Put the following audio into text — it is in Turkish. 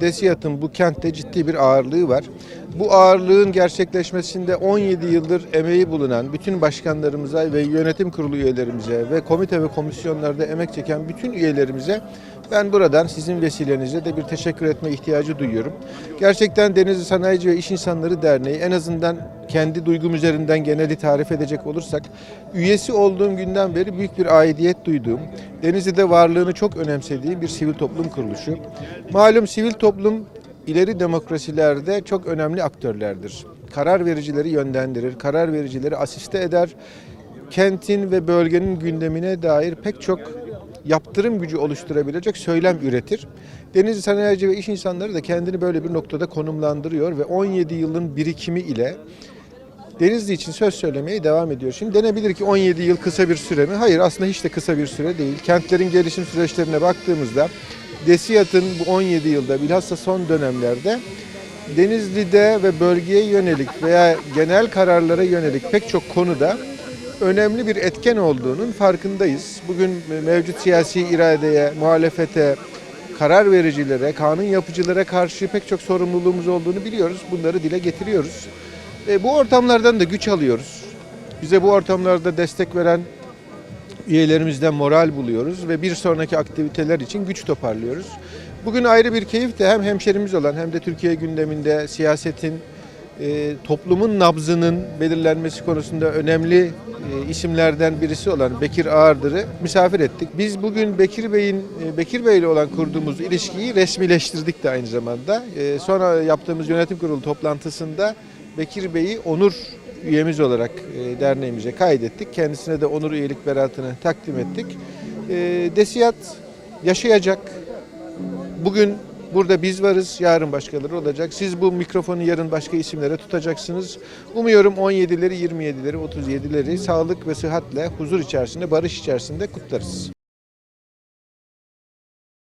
Desiyat'ın bu kentte ciddi bir ağırlığı var. Bu ağırlığın gerçekleşmesinde 17 yıldır emeği bulunan bütün başkanlarımıza ve yönetim kurulu üyelerimize ve komite ve komisyonlarda emek çeken bütün üyelerimize ben buradan sizin vesilenizle de bir teşekkür etme ihtiyacı duyuyorum. Gerçekten Denizli Sanayici ve İş İnsanları Derneği en azından kendi duygum üzerinden geneli tarif edecek olursak üyesi olduğum günden beri büyük bir aidiyet duyduğum, Denizli'de varlığını çok önemsediğim bir sivil toplum kuruluşu. Malum sivil toplum ileri demokrasilerde çok önemli aktörlerdir. Karar vericileri yönlendirir, karar vericileri asiste eder. Kentin ve bölgenin gündemine dair pek çok yaptırım gücü oluşturabilecek söylem üretir. Denizli Sanayici ve İş İnsanları da kendini böyle bir noktada konumlandırıyor ve 17 yılın birikimi ile Denizli için söz söylemeye devam ediyor. Şimdi denebilir ki 17 yıl kısa bir süre mi? Hayır aslında hiç de kısa bir süre değil. Kentlerin gelişim süreçlerine baktığımızda Desiyat'ın bu 17 yılda bilhassa son dönemlerde Denizli'de ve bölgeye yönelik veya genel kararlara yönelik pek çok konuda önemli bir etken olduğunun farkındayız. Bugün mevcut siyasi iradeye, muhalefete, karar vericilere, kanun yapıcılara karşı pek çok sorumluluğumuz olduğunu biliyoruz. Bunları dile getiriyoruz. E, bu ortamlardan da güç alıyoruz. Bize bu ortamlarda destek veren üyelerimizden moral buluyoruz ve bir sonraki aktiviteler için güç toparlıyoruz. Bugün ayrı bir keyif de hem hemşerimiz olan hem de Türkiye gündeminde siyasetin, e, toplumun nabzının belirlenmesi konusunda önemli e, isimlerden birisi olan Bekir Ağırdır'ı misafir ettik. Biz bugün Bekir Bey'in e, Bekir Bey ile olan kurduğumuz ilişkiyi resmileştirdik de aynı zamanda. E, sonra yaptığımız yönetim kurulu toplantısında Bekir Bey'i onur üyemiz olarak e, derneğimize kaydettik. Kendisine de onur üyelik beratını takdim ettik. E, Desiyat yaşayacak. Bugün burada biz varız, yarın başkaları olacak. Siz bu mikrofonu yarın başka isimlere tutacaksınız. Umuyorum 17'leri, 27'leri, 37'leri sağlık ve sıhhatle, huzur içerisinde, barış içerisinde kutlarız.